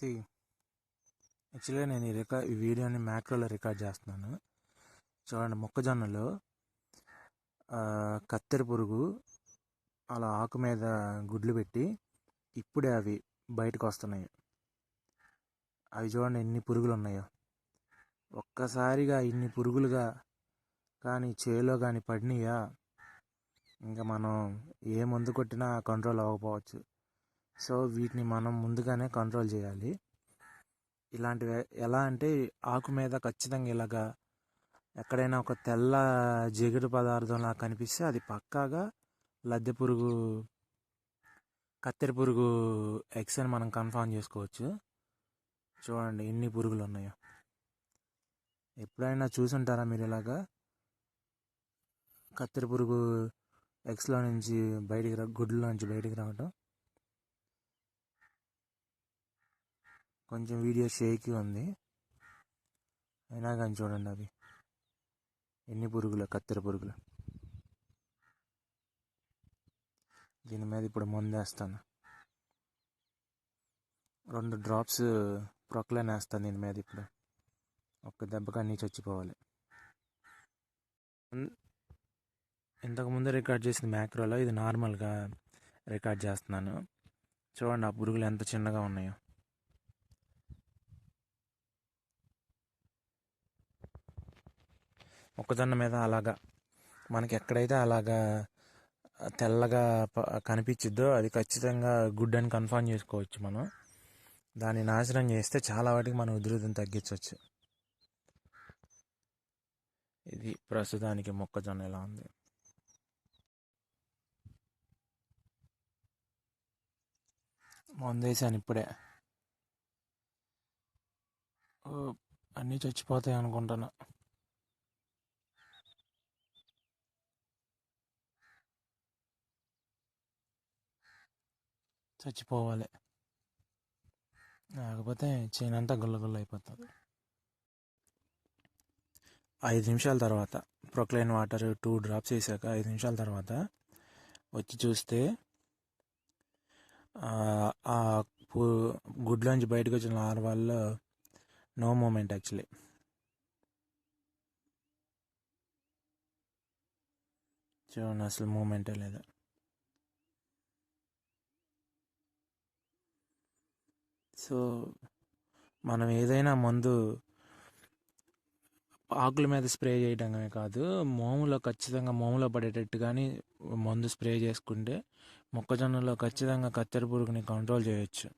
C యాక్చువల్గా నేను ఈ రికార్డ్ ఈ వీడియోని మ్యాక్రోలో రికార్డ్ చేస్తున్నాను. చూడండి మొక్కజొన్నలో కత్తెర పురుగు అలా ఆకు మీద గుడ్లు పెట్టి ఇప్పుడే అవి బయటకు వస్తున్నాయి. అవి చూడండి ఎన్ని పురుగులు ఉన్నాయో ఒక్కసారిగా ఇన్ని పురుగులుగా కానీ చేలో కానీ పడినాయా? ఇంకా మనం ఏ మందు కొట్టినా కంట్రోల్ అవ్వకపోవచ్చు. సో వీటిని మనం ముందుగానే కంట్రోల్ చేయాలి. ఇలాంటివి ఎలా అంటే ఆకు మీద ఖచ్చితంగా ఇలాగా ఎక్కడైనా ఒక తెల్ల జిగురు పదార్థంలా కనిపిస్తే అది పక్కాగా లద్దె పురుగు కత్తెర పురుగు ఎగ్స్ అని మనం కన్ఫర్మ్ చేసుకోవచ్చు. చూడండి ఎన్ని పురుగులు ఉన్నాయో. ఎప్పుడైనా చూసుంటారా మీరు ఇలాగా? కత్తెర పురుగు ఎగ్స్లో నుంచి బయటికి రా గుడ్లో నుంచి బయటికి రావటం. కొంచెం వీడియో షేకి ఉంది. అయినా కానీ చూడండి అవి ఎన్ని పురుగులు? కత్తెర పురుగులు. దీని మీద ఇప్పుడు మందేస్తాను రెండు డ్రాప్స్ ప్రొక్లైన్ వేస్తాను దీని మీద ఇప్పుడు. ఒక్క దెబ్బగా అన్నీ చచ్చిపోవాలి ఇంతకుముందు ఇంతకు ముందు రికార్డ్ చేసిన మ్యాక్రోలో. ఇది నార్మల్గా రికార్డ్ చేస్తున్నాను. చూడండి ఆ పురుగులు ఎంత చిన్నగా ఉన్నాయో. మొక్కజొన్న మీద అలాగా మనకి ఎక్కడైతే అలాగా తెల్లగా ప- కనిపించిద్దో అది ఖచ్చితంగా గుడ్ అని కన్ఫర్మ్ చేసుకోవచ్చు మనం. దాన్ని నాశనం చేస్తే చాలా వాటికి మనం ఉధృతిని తగ్గించవచ్చు. ఇది ప్రస్తుతానికి మొక్కజొన్న ఎలా ఉంది. మందేశాను ఇప్పుడే. అన్నీ చచ్చిపోతాయి అనుకుంటున్నా. చచ్చిపోవాలి. లేకపోతే చేనంతా గుల్ల గుల్ల అయిపోతుంది. ఐదు నిమిషాల తర్వాత ప్రొక్లైన్ వాటర్ టూ డ్రాప్స్ వేసాక ఐదు నిమిషాల తర్వాత వచ్చి చూస్తే ఆ, గుడ్లోంచి బయటకు వచ్చిన లార్వాల్లో నో మూమెంట్ యాక్చువల్లీ. చూడండి అసలు మూమెంటే లేదు. సో మనం ఏదైనా మందు ఆకుల మీద స్ప్రే చేయడమే కాదు మోములో ఖచ్చితంగా మోములో పడేటట్టు కానీ మందు స్ప్రే చేసుకుంటే మొక్కజొన్నలో ఖచ్చితంగా కత్తెర పురుగుని కంట్రోల్ చేయొచ్చు.